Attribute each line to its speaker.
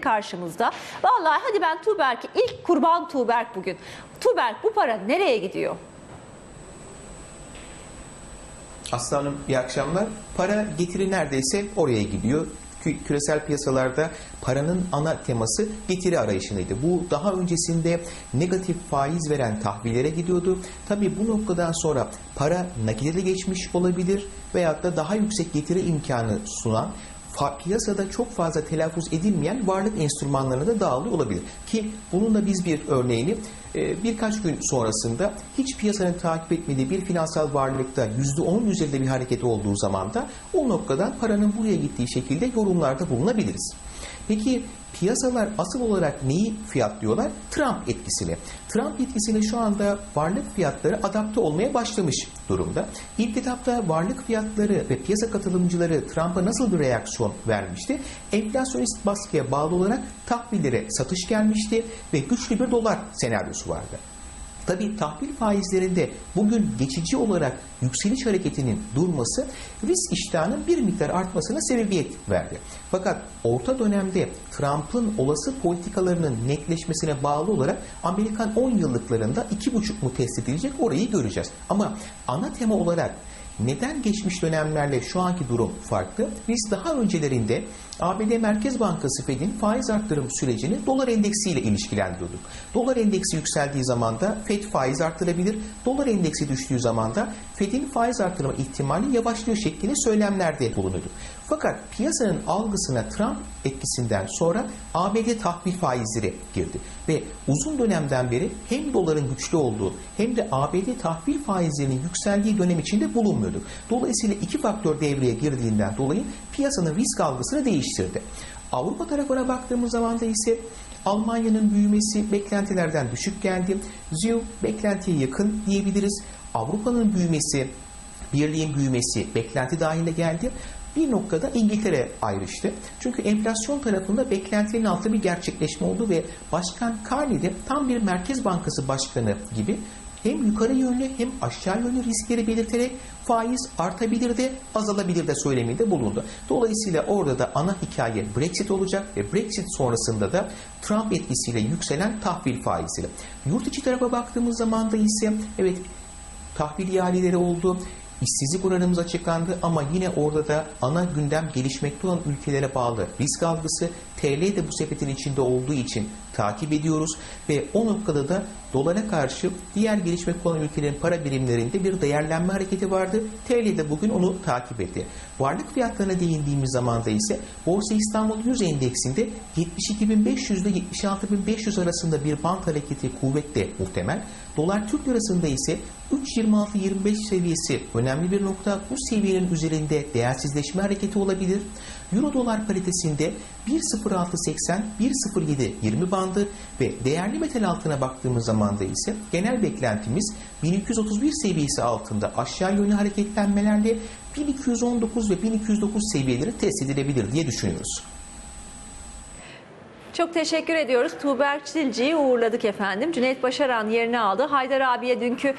Speaker 1: karşımızda. Vallahi hadi ben Tuğberk'i ilk kurban Tuğberk bugün. Tuğberk bu para nereye gidiyor?
Speaker 2: Aslanım iyi akşamlar. Para getiri neredeyse oraya gidiyor. Kü- Küresel piyasalarda paranın ana teması getiri arayışındaydı. Bu daha öncesinde negatif faiz veren tahvillere gidiyordu. Tabii bu noktadan sonra para nakite geçmiş olabilir veyahut da daha yüksek getiri imkanı sunan piyasada çok fazla telaffuz edilmeyen varlık enstrümanlarına da dağılıyor olabilir. Ki bunun da biz bir örneğini e, birkaç gün sonrasında hiç piyasanın takip etmediği bir finansal varlıkta %10'un üzerinde bir hareket olduğu zaman da o noktadan paranın buraya gittiği şekilde yorumlarda bulunabiliriz. Peki piyasalar asıl olarak neyi fiyatlıyorlar? Trump etkisiyle. Trump etkisiyle şu anda varlık fiyatları adapte olmaya başlamış durumda. İlk etapta varlık fiyatları ve piyasa katılımcıları Trump'a nasıl bir reaksiyon vermişti? Enflasyonist baskıya bağlı olarak tahvillere satış gelmişti ve güçlü bir dolar senaryosu vardı. Tabii tahvil faizlerinde bugün geçici olarak yükseliş hareketinin durması risk iştahının bir miktar artmasına sebebiyet verdi. Fakat orta dönemde Trump'ın olası politikalarının netleşmesine bağlı olarak Amerikan 10 yıllıklarında 2,5 mu test edilecek orayı göreceğiz. Ama ana tema olarak neden geçmiş dönemlerle şu anki durum farklı? Biz daha öncelerinde ABD Merkez Bankası Fed'in faiz arttırım sürecini dolar endeksiyle ilişkilendiriyorduk. Dolar endeksi yükseldiği zaman da Fed faiz arttırabilir. Dolar endeksi düştüğü zaman da Fed'in faiz arttırma ihtimali yavaşlıyor şeklinde söylemlerde bulunuyorduk. Fakat piyasanın algısına Trump etkisinden sonra ABD tahvil faizleri girdi. Ve uzun dönemden beri hem doların güçlü olduğu hem de ABD tahvil faizlerinin yükseldiği dönem içinde bulunmuyorduk. Dolayısıyla iki faktör devreye girdiğinden dolayı piyasanın risk algısını değiştirdi. Avrupa tarafına baktığımız zaman da ise Almanya'nın büyümesi beklentilerden düşük geldi. ZÜ beklentiye yakın diyebiliriz. Avrupa'nın büyümesi, birliğin büyümesi beklenti dahilinde geldi. Bir noktada İngiltere ayrıştı. Çünkü enflasyon tarafında beklentilerin altında bir gerçekleşme oldu ve Başkan Carney de tam bir Merkez Bankası Başkanı gibi hem yukarı yönlü hem aşağı yönlü riskleri belirterek faiz artabilir de azalabilir de söyleminde bulundu. Dolayısıyla orada da ana hikaye Brexit olacak ve Brexit sonrasında da Trump etkisiyle yükselen tahvil faiziyle. Yurt içi tarafa baktığımız zaman da ise evet tahvil ihaleleri oldu. İşsizlik oranımız açıklandı ama yine orada da ana gündem gelişmekte olan ülkelere bağlı risk algısı TL de bu sepetin içinde olduğu için takip ediyoruz ve o noktada da dolara karşı diğer gelişmekte olan ülkelerin para birimlerinde bir değerlenme hareketi vardı. TL de bugün onu takip etti. Varlık fiyatlarına değindiğimiz zaman da ise Borsa İstanbul 100 endeksinde 72.500 ile 76.500 arasında bir band hareketi kuvvetle muhtemel. Dolar Türk lirasında ise 3.26-25 seviyesi önemli bir nokta. Bu seviyenin üzerinde değersizleşme hareketi olabilir. Euro dolar paritesinde 1.0680, 1.0720 bandı ve değerli metal altına baktığımız zaman da ise genel beklentimiz 1231 seviyesi altında aşağı yönlü hareketlenmelerle 1219 ve 1209 seviyeleri test edilebilir diye düşünüyoruz.
Speaker 1: Çok teşekkür ediyoruz. Tuğberk Çilci'yi uğurladık efendim. Cüneyt Başaran yerini aldı. Haydar abiye dünkü